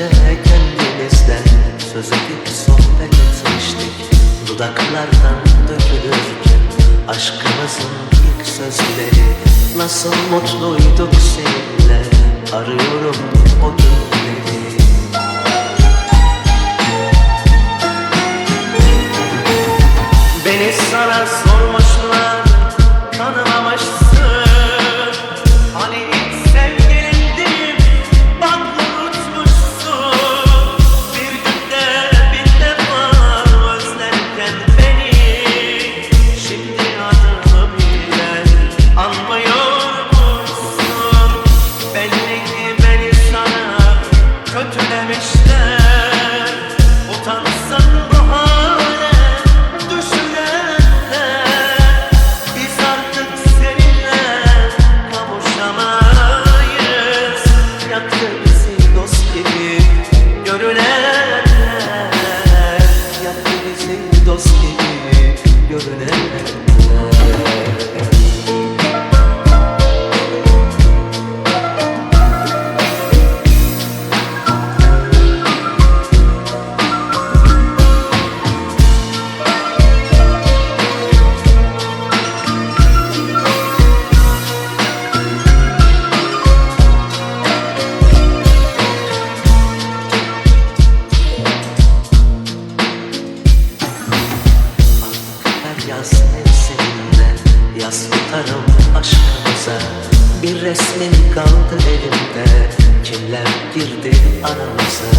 önce kendimizden Söz edip sohbet etmiştik. Dudaklardan dökülürken Aşkımızın ilk sözleri Nasıl mutluyduk seninle? Arıyorum o günleri kötülemişler Yaz mevsiminde Yaz tutarım aşkımıza. Bir resmin kaldı elimde Kimler girdi aramıza?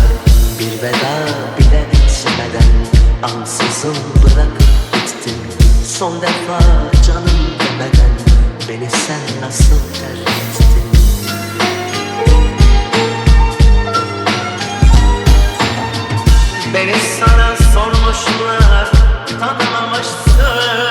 Bir veda bile etmeden Ansızın bırakıp gittin Son defa canım demeden Beni sen nasıl terk ettin Master